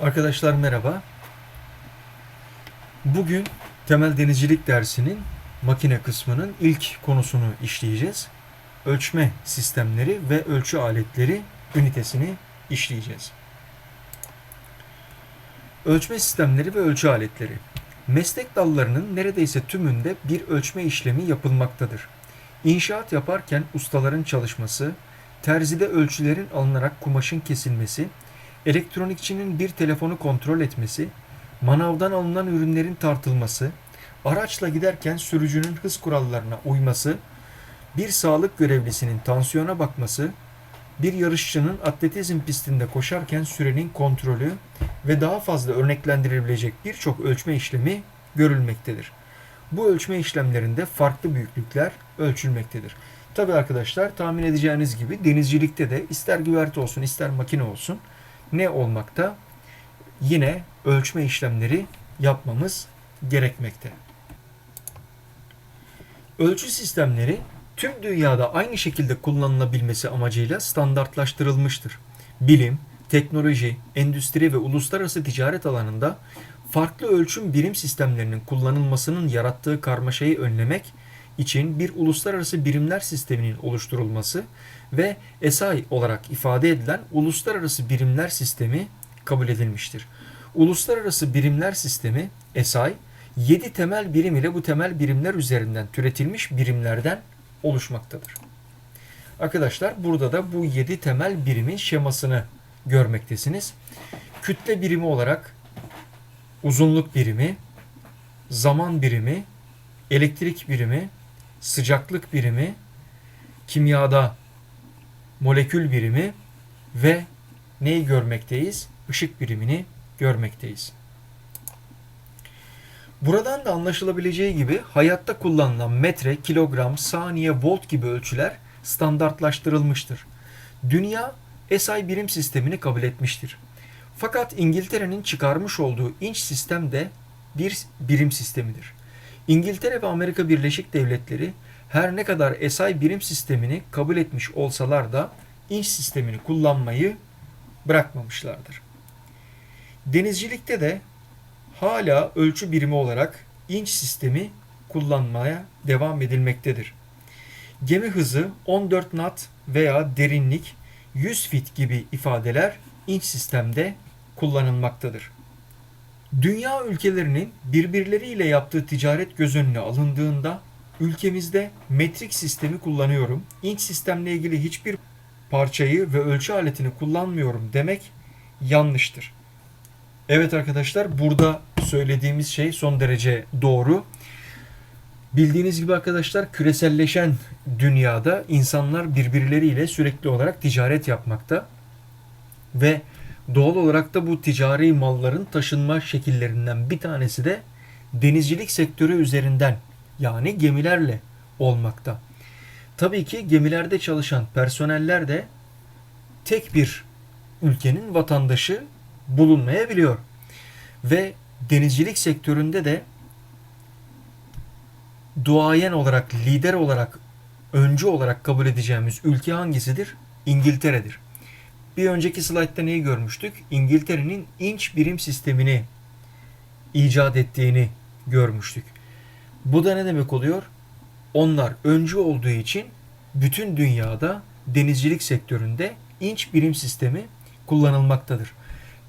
Arkadaşlar merhaba. Bugün temel denizcilik dersinin makine kısmının ilk konusunu işleyeceğiz. Ölçme sistemleri ve ölçü aletleri ünitesini işleyeceğiz. Ölçme sistemleri ve ölçü aletleri. Meslek dallarının neredeyse tümünde bir ölçme işlemi yapılmaktadır. İnşaat yaparken ustaların çalışması, terzide ölçülerin alınarak kumaşın kesilmesi, elektronikçinin bir telefonu kontrol etmesi, manavdan alınan ürünlerin tartılması, araçla giderken sürücünün hız kurallarına uyması, bir sağlık görevlisinin tansiyona bakması, bir yarışçının atletizm pistinde koşarken sürenin kontrolü ve daha fazla örneklendirilebilecek birçok ölçme işlemi görülmektedir. Bu ölçme işlemlerinde farklı büyüklükler ölçülmektedir. Tabi arkadaşlar tahmin edeceğiniz gibi denizcilikte de ister güverte olsun ister makine olsun ne olmakta? Yine ölçme işlemleri yapmamız gerekmekte. Ölçü sistemleri tüm dünyada aynı şekilde kullanılabilmesi amacıyla standartlaştırılmıştır. Bilim, teknoloji, endüstri ve uluslararası ticaret alanında farklı ölçüm birim sistemlerinin kullanılmasının yarattığı karmaşayı önlemek için bir uluslararası birimler sisteminin oluşturulması ve SI olarak ifade edilen uluslararası birimler sistemi kabul edilmiştir. Uluslararası birimler sistemi SI 7 temel birim ile bu temel birimler üzerinden türetilmiş birimlerden oluşmaktadır. Arkadaşlar burada da bu 7 temel birimin şemasını görmektesiniz. Kütle birimi olarak uzunluk birimi, zaman birimi, elektrik birimi, sıcaklık birimi, kimyada molekül birimi ve neyi görmekteyiz? Işık birimini görmekteyiz. Buradan da anlaşılabileceği gibi hayatta kullanılan metre, kilogram, saniye, volt gibi ölçüler standartlaştırılmıştır. Dünya SI birim sistemini kabul etmiştir. Fakat İngiltere'nin çıkarmış olduğu inç sistem de bir birim sistemidir. İngiltere ve Amerika Birleşik Devletleri her ne kadar SI birim sistemini kabul etmiş olsalar da inç sistemini kullanmayı bırakmamışlardır. Denizcilikte de hala ölçü birimi olarak inç sistemi kullanmaya devam edilmektedir. Gemi hızı 14 knot veya derinlik 100 fit gibi ifadeler inç sistemde kullanılmaktadır. Dünya ülkelerinin birbirleriyle yaptığı ticaret göz önüne alındığında ülkemizde metrik sistemi kullanıyorum. İnç sistemle ilgili hiçbir parçayı ve ölçü aletini kullanmıyorum demek yanlıştır. Evet arkadaşlar burada söylediğimiz şey son derece doğru. Bildiğiniz gibi arkadaşlar küreselleşen dünyada insanlar birbirleriyle sürekli olarak ticaret yapmakta ve doğal olarak da bu ticari malların taşınma şekillerinden bir tanesi de denizcilik sektörü üzerinden yani gemilerle olmakta. Tabii ki gemilerde çalışan personeller de tek bir ülkenin vatandaşı bulunmayabiliyor. Ve denizcilik sektöründe de duayen olarak, lider olarak, öncü olarak kabul edeceğimiz ülke hangisidir? İngiltere'dir. Bir önceki slaytta neyi görmüştük? İngiltere'nin inç birim sistemini icat ettiğini görmüştük. Bu da ne demek oluyor? Onlar öncü olduğu için bütün dünyada denizcilik sektöründe inç birim sistemi kullanılmaktadır.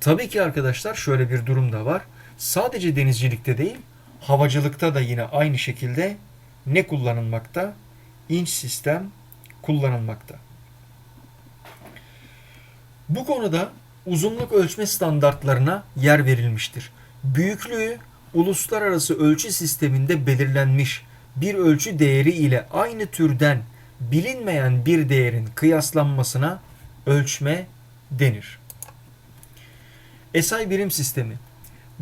Tabii ki arkadaşlar şöyle bir durum da var. Sadece denizcilikte değil, havacılıkta da yine aynı şekilde ne kullanılmakta? İnç sistem kullanılmakta. Bu konuda uzunluk ölçme standartlarına yer verilmiştir. Büyüklüğü uluslararası ölçü sisteminde belirlenmiş bir ölçü değeri ile aynı türden bilinmeyen bir değerin kıyaslanmasına ölçme denir. SI birim sistemi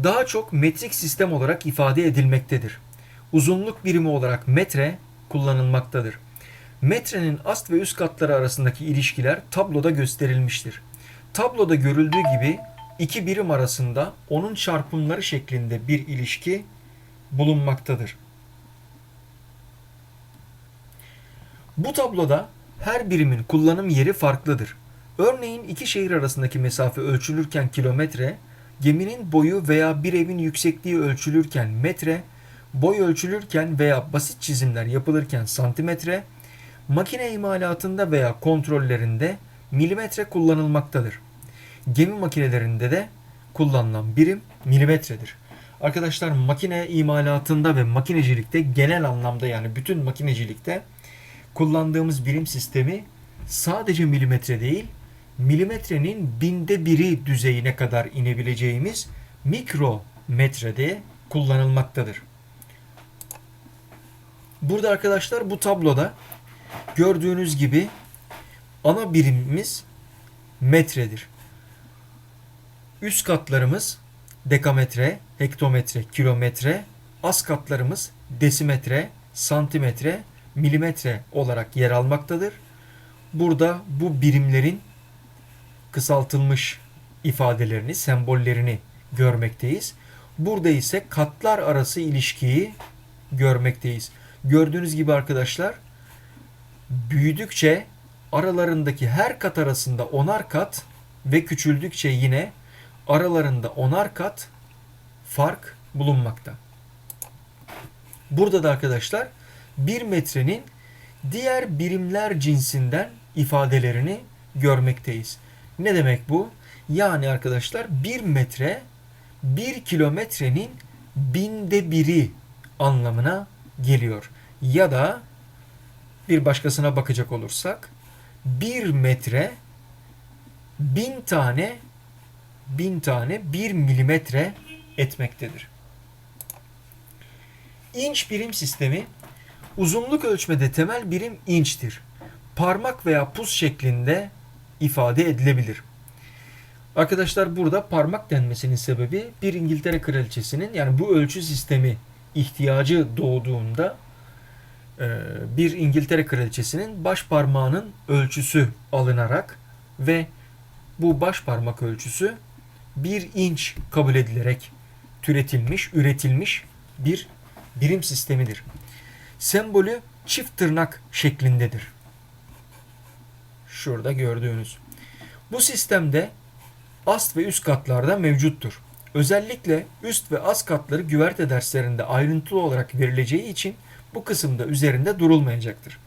daha çok metrik sistem olarak ifade edilmektedir. Uzunluk birimi olarak metre kullanılmaktadır. Metrenin ast ve üst katları arasındaki ilişkiler tabloda gösterilmiştir. Tabloda görüldüğü gibi iki birim arasında onun çarpımları şeklinde bir ilişki bulunmaktadır. Bu tabloda her birimin kullanım yeri farklıdır. Örneğin iki şehir arasındaki mesafe ölçülürken kilometre, Geminin boyu veya bir evin yüksekliği ölçülürken metre, boy ölçülürken veya basit çizimler yapılırken santimetre, makine imalatında veya kontrollerinde milimetre kullanılmaktadır. Gemi makinelerinde de kullanılan birim milimetredir. Arkadaşlar makine imalatında ve makinecilikte genel anlamda yani bütün makinecilikte kullandığımız birim sistemi sadece milimetre değil, milimetrenin binde biri düzeyine kadar inebileceğimiz mikrometrede kullanılmaktadır. Burada arkadaşlar bu tabloda gördüğünüz gibi ana birimimiz metredir. Üst katlarımız dekametre, hektometre, kilometre, az katlarımız desimetre, santimetre, milimetre olarak yer almaktadır. Burada bu birimlerin kısaltılmış ifadelerini, sembollerini görmekteyiz. Burada ise katlar arası ilişkiyi görmekteyiz. Gördüğünüz gibi arkadaşlar büyüdükçe aralarındaki her kat arasında onar kat ve küçüldükçe yine aralarında onar kat fark bulunmakta. Burada da arkadaşlar bir metrenin diğer birimler cinsinden ifadelerini görmekteyiz. Ne demek bu? Yani arkadaşlar bir metre bir kilometrenin binde biri anlamına geliyor. Ya da bir başkasına bakacak olursak bir metre bin tane bin tane bir milimetre etmektedir. İnç birim sistemi uzunluk ölçmede temel birim inçtir. Parmak veya puz şeklinde ifade edilebilir. Arkadaşlar burada parmak denmesinin sebebi bir İngiltere kraliçesinin yani bu ölçü sistemi ihtiyacı doğduğunda bir İngiltere kraliçesinin baş parmağının ölçüsü alınarak ve bu baş parmak ölçüsü bir inç kabul edilerek türetilmiş, üretilmiş bir birim sistemidir. Sembolü çift tırnak şeklindedir. Şurada gördüğünüz. Bu sistemde ast ve üst katlarda mevcuttur. Özellikle üst ve alt katları güverte derslerinde ayrıntılı olarak verileceği için bu kısımda üzerinde durulmayacaktır.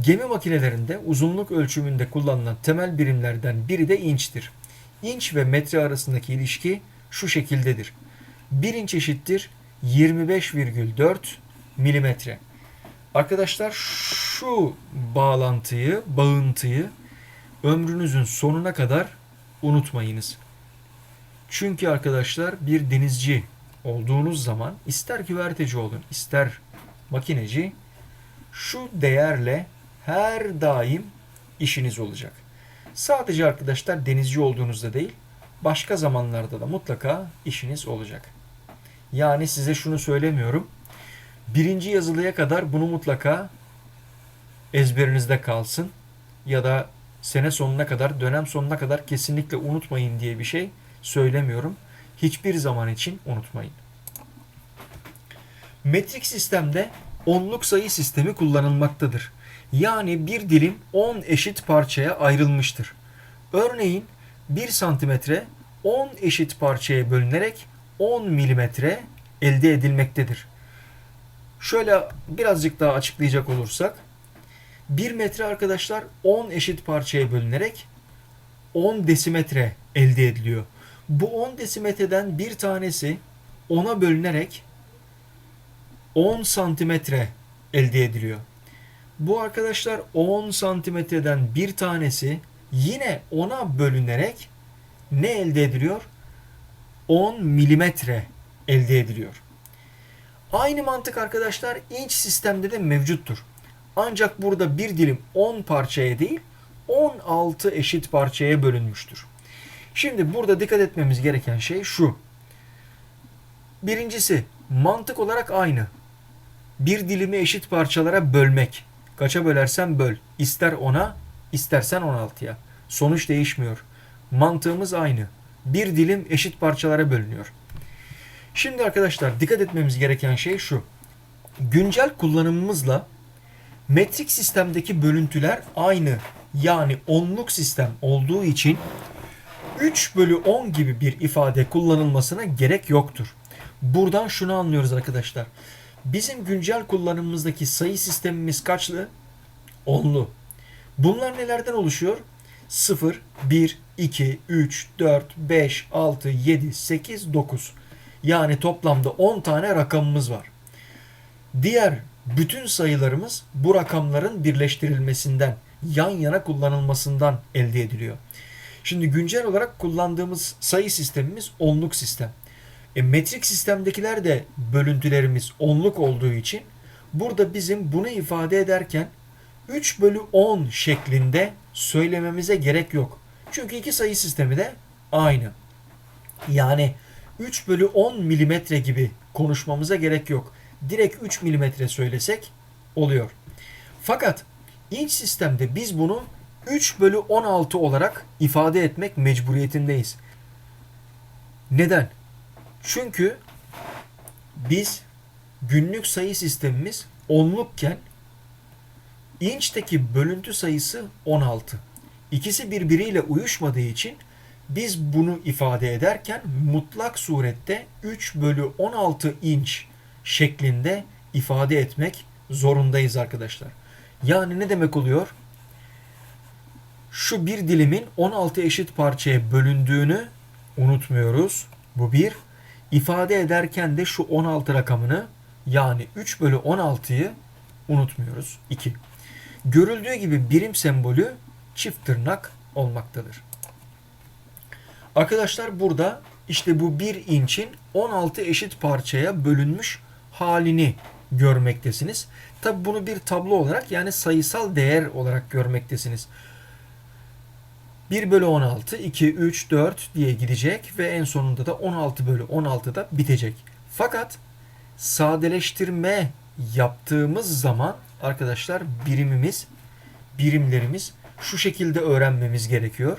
Gemi makinelerinde uzunluk ölçümünde kullanılan temel birimlerden biri de inçtir. İnç ve metre arasındaki ilişki şu şekildedir. 1 inç eşittir 25,4 milimetre. Arkadaşlar şu bağlantıyı, bağıntıyı ömrünüzün sonuna kadar unutmayınız. Çünkü arkadaşlar bir denizci olduğunuz zaman ister güverteci olun, ister makineci şu değerle her daim işiniz olacak. Sadece arkadaşlar denizci olduğunuzda değil, başka zamanlarda da mutlaka işiniz olacak. Yani size şunu söylemiyorum. Birinci yazılıya kadar bunu mutlaka ezberinizde kalsın. Ya da sene sonuna kadar, dönem sonuna kadar kesinlikle unutmayın diye bir şey söylemiyorum. Hiçbir zaman için unutmayın. Metrik sistemde onluk sayı sistemi kullanılmaktadır. Yani bir dilim 10 eşit parçaya ayrılmıştır. Örneğin 1 santimetre 10 eşit parçaya bölünerek 10 milimetre elde edilmektedir. Şöyle birazcık daha açıklayacak olursak 1 metre arkadaşlar 10 eşit parçaya bölünerek 10 desimetre elde ediliyor. Bu 10 desimetreden bir tanesi 10'a bölünerek 10 santimetre elde ediliyor. Bu arkadaşlar 10 santimetreden bir tanesi yine 10'a bölünerek ne elde ediliyor? 10 milimetre elde ediliyor. Aynı mantık arkadaşlar inç sistemde de mevcuttur. Ancak burada bir dilim 10 parçaya değil 16 eşit parçaya bölünmüştür. Şimdi burada dikkat etmemiz gereken şey şu. Birincisi mantık olarak aynı. Bir dilimi eşit parçalara bölmek. Kaça bölersen böl. İster 10'a istersen 16'ya. Sonuç değişmiyor. Mantığımız aynı. Bir dilim eşit parçalara bölünüyor. Şimdi arkadaşlar dikkat etmemiz gereken şey şu. Güncel kullanımımızla metrik sistemdeki bölüntüler aynı. Yani onluk sistem olduğu için 3 bölü 10 gibi bir ifade kullanılmasına gerek yoktur. Buradan şunu anlıyoruz arkadaşlar. Bizim güncel kullanımımızdaki sayı sistemimiz kaçlı? Onlu. Bunlar nelerden oluşuyor? 0, 1, 2, 3, 4, 5, 6, 7, 8, 9. Yani toplamda 10 tane rakamımız var. Diğer bütün sayılarımız bu rakamların birleştirilmesinden, yan yana kullanılmasından elde ediliyor. Şimdi güncel olarak kullandığımız sayı sistemimiz onluk sistem. E, metrik sistemdekiler de bölüntülerimiz onluk olduğu için burada bizim bunu ifade ederken 3 bölü 10 şeklinde söylememize gerek yok. Çünkü iki sayı sistemi de aynı. Yani 3 bölü 10 milimetre gibi konuşmamıza gerek yok. Direkt 3 milimetre söylesek oluyor. Fakat inç sistemde biz bunu 3 bölü 16 olarak ifade etmek mecburiyetindeyiz. Neden? Çünkü biz günlük sayı sistemimiz onlukken inçteki bölüntü sayısı 16. İkisi birbiriyle uyuşmadığı için biz bunu ifade ederken mutlak surette 3 bölü 16 inç şeklinde ifade etmek zorundayız arkadaşlar. Yani ne demek oluyor? Şu bir dilimin 16 eşit parçaya bölündüğünü unutmuyoruz. Bu bir. İfade ederken de şu 16 rakamını yani 3 bölü 16'yı unutmuyoruz. 2. Görüldüğü gibi birim sembolü çift tırnak olmaktadır. Arkadaşlar burada işte bu 1 inçin 16 eşit parçaya bölünmüş halini görmektesiniz. Tabi bunu bir tablo olarak yani sayısal değer olarak görmektesiniz. 1 bölü 16, 2, 3, 4 diye gidecek ve en sonunda da 16 bölü 16'da bitecek. Fakat sadeleştirme yaptığımız zaman arkadaşlar birimimiz, birimlerimiz şu şekilde öğrenmemiz gerekiyor.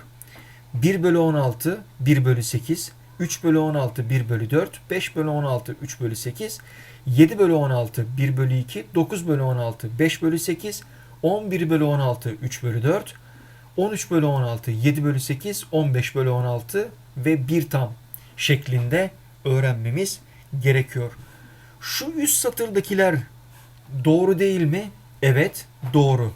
1 bölü 16, 1 bölü 8, 3 bölü 16, 1 bölü 4, 5 bölü 16, 3 bölü 8, 7 bölü 16, 1 bölü 2, 9 bölü 16, 5 bölü 8, 11 bölü 16, 3 bölü 4, 13 bölü 16, 7 bölü 8, 15 bölü 16 ve 1 tam şeklinde öğrenmemiz gerekiyor. Şu üst satırdakiler doğru değil mi? Evet, doğru.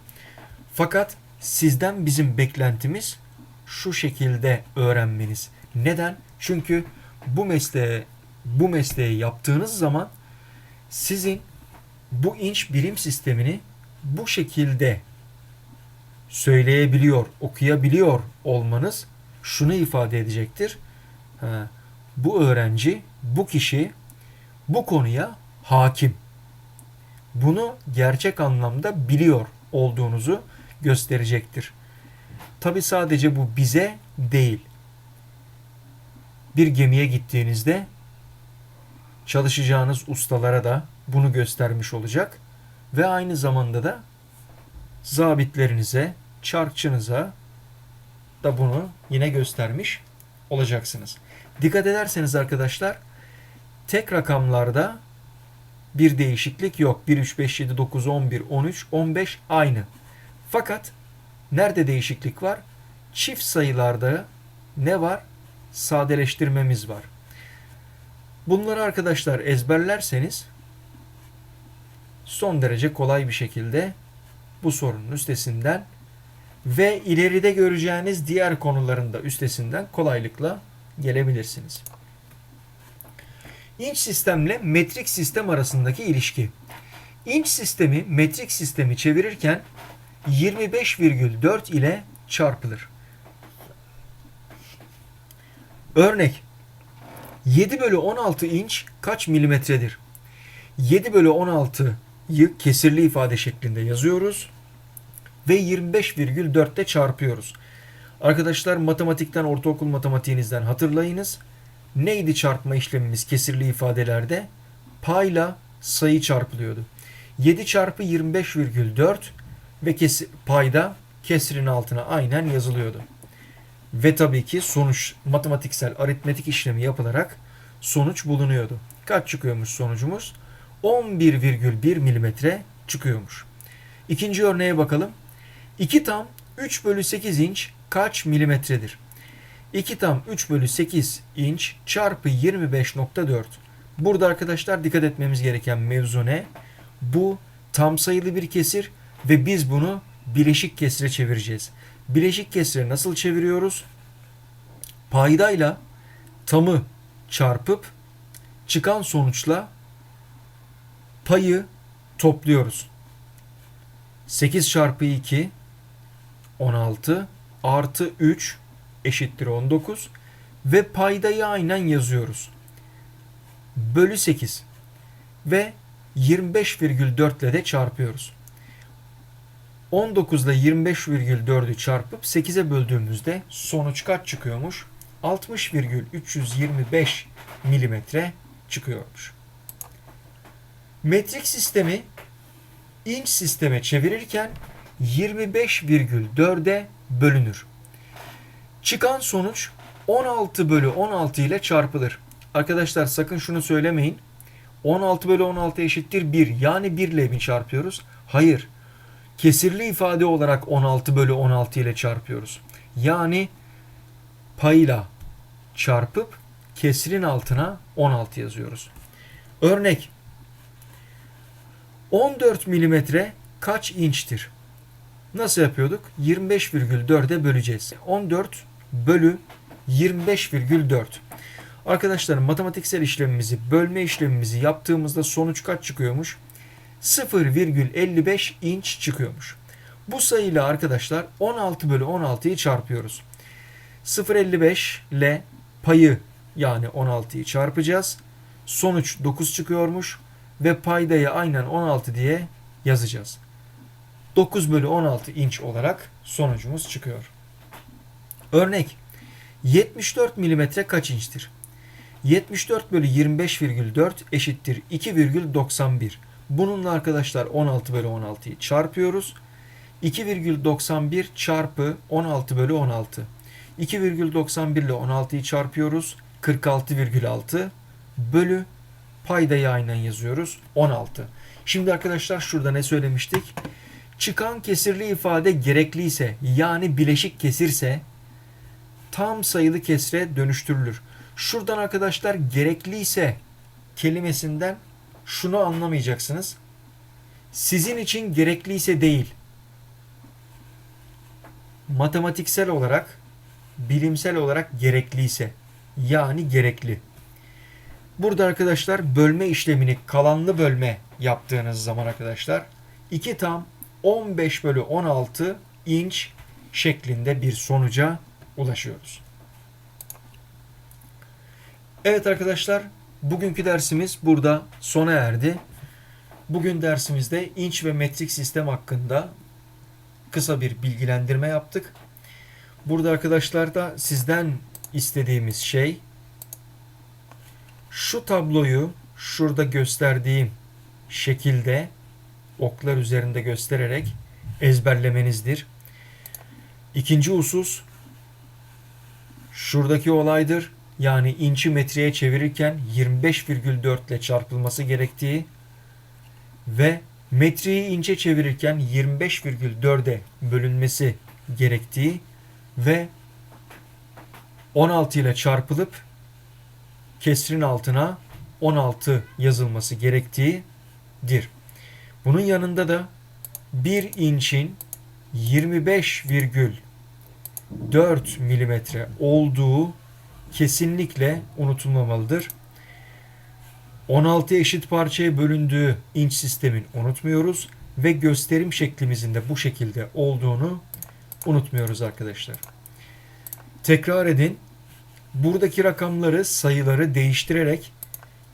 Fakat sizden bizim beklentimiz şu şekilde öğrenmeniz. Neden? Çünkü bu mesleğe bu mesleği yaptığınız zaman sizin bu inç birim sistemini bu şekilde söyleyebiliyor, okuyabiliyor olmanız şunu ifade edecektir. Ha, bu öğrenci, bu kişi bu konuya hakim. Bunu gerçek anlamda biliyor olduğunuzu gösterecektir. Tabi sadece bu bize değil. Bir gemiye gittiğinizde çalışacağınız ustalara da bunu göstermiş olacak ve aynı zamanda da zabitlerinize, çarkçınıza da bunu yine göstermiş olacaksınız. Dikkat ederseniz arkadaşlar tek rakamlarda bir değişiklik yok. 1, 3, 5, 7, 9, 11, 13, 15 aynı. Fakat nerede değişiklik var? Çift sayılarda ne var? Sadeleştirmemiz var. Bunları arkadaşlar ezberlerseniz son derece kolay bir şekilde bu sorunun üstesinden ve ileride göreceğiniz diğer konuların da üstesinden kolaylıkla gelebilirsiniz. İnç sistemle metrik sistem arasındaki ilişki. İnç sistemi metrik sistemi çevirirken 25,4 ile çarpılır. Örnek 7 bölü 16 inç kaç milimetredir? 7 bölü 16'yı kesirli ifade şeklinde yazıyoruz ve 25,4'te çarpıyoruz. Arkadaşlar matematikten, ortaokul matematiğinizden hatırlayınız. Neydi çarpma işlemimiz kesirli ifadelerde? Payla sayı çarpılıyordu. 7 çarpı 25,4 ve kesi, payda kesrin altına aynen yazılıyordu. Ve tabii ki sonuç matematiksel aritmetik işlemi yapılarak sonuç bulunuyordu. Kaç çıkıyormuş sonucumuz? 11,1 milimetre çıkıyormuş. İkinci örneğe bakalım. 2 tam 3 bölü 8 inç kaç milimetredir? 2 tam 3 bölü 8 inç çarpı 25.4. Burada arkadaşlar dikkat etmemiz gereken mevzu ne? Bu tam sayılı bir kesir ve biz bunu bileşik kesire çevireceğiz. Bileşik kesire nasıl çeviriyoruz? Paydayla tamı çarpıp çıkan sonuçla payı topluyoruz. 8 çarpı 2 16 artı 3 eşittir 19 ve paydayı aynen yazıyoruz. Bölü 8 ve 25,4 ile de çarpıyoruz. 19 ile 25,4'ü çarpıp 8'e böldüğümüzde sonuç kaç çıkıyormuş? 60,325 milimetre çıkıyormuş. Metrik sistemi inç sisteme çevirirken 25,4'e bölünür. Çıkan sonuç 16 bölü 16 ile çarpılır. Arkadaşlar sakın şunu söylemeyin. 16 bölü 16 eşittir 1. Yani 1 ile mi çarpıyoruz? Hayır. Kesirli ifade olarak 16 bölü 16 ile çarpıyoruz. Yani payla çarpıp kesrin altına 16 yazıyoruz. Örnek 14 milimetre kaç inçtir? Nasıl yapıyorduk? 25,4'e böleceğiz. 14 bölü 25,4. Arkadaşlar matematiksel işlemimizi, bölme işlemimizi yaptığımızda sonuç kaç çıkıyormuş? 0,55 inç çıkıyormuş. Bu sayıyla arkadaşlar 16 bölü 16'yı çarpıyoruz. 0,55 ile payı yani 16'yı çarpacağız. Sonuç 9 çıkıyormuş ve paydayı aynen 16 diye yazacağız. 9 bölü 16 inç olarak sonucumuz çıkıyor. Örnek 74 milimetre kaç inçtir? 74 bölü 25,4 eşittir 2,91. Bununla arkadaşlar 16 bölü 16'yı çarpıyoruz. 2,91 çarpı 16 bölü 16. 2,91 ile 16'yı çarpıyoruz. 46,6 bölü paydayı aynen yazıyoruz. 16. Şimdi arkadaşlar şurada ne söylemiştik? Çıkan kesirli ifade gerekliyse yani bileşik kesirse tam sayılı kesre dönüştürülür. Şuradan arkadaşlar gerekliyse kelimesinden şunu anlamayacaksınız. Sizin için gerekliyse değil. Matematiksel olarak, bilimsel olarak gerekliyse yani gerekli. Burada arkadaşlar bölme işlemini kalanlı bölme yaptığınız zaman arkadaşlar 2 tam 15 bölü 16 inç şeklinde bir sonuca ulaşıyoruz. Evet arkadaşlar bugünkü dersimiz burada sona erdi. Bugün dersimizde inç ve metrik sistem hakkında kısa bir bilgilendirme yaptık. Burada arkadaşlar da sizden istediğimiz şey şu tabloyu şurada gösterdiğim şekilde oklar üzerinde göstererek ezberlemenizdir. İkinci husus şuradaki olaydır. Yani inçi metreye çevirirken 25,4 ile çarpılması gerektiği ve metreyi inçe çevirirken 25,4'e bölünmesi gerektiği ve 16 ile çarpılıp kesrin altına 16 yazılması gerektiğidir. Bunun yanında da 1 inçin 25,4 milimetre olduğu kesinlikle unutulmamalıdır. 16 eşit parçaya bölündüğü inç sistemin unutmuyoruz ve gösterim şeklimizin de bu şekilde olduğunu unutmuyoruz arkadaşlar. Tekrar edin. Buradaki rakamları, sayıları değiştirerek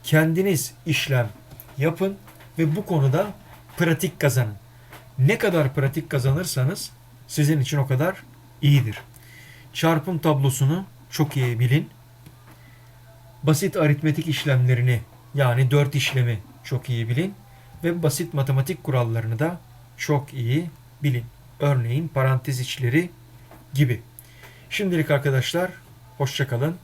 kendiniz işlem yapın ve bu konuda pratik kazanın. Ne kadar pratik kazanırsanız sizin için o kadar iyidir. Çarpım tablosunu çok iyi bilin. Basit aritmetik işlemlerini yani dört işlemi çok iyi bilin ve basit matematik kurallarını da çok iyi bilin. Örneğin parantez içleri gibi. Şimdilik arkadaşlar hoşçakalın.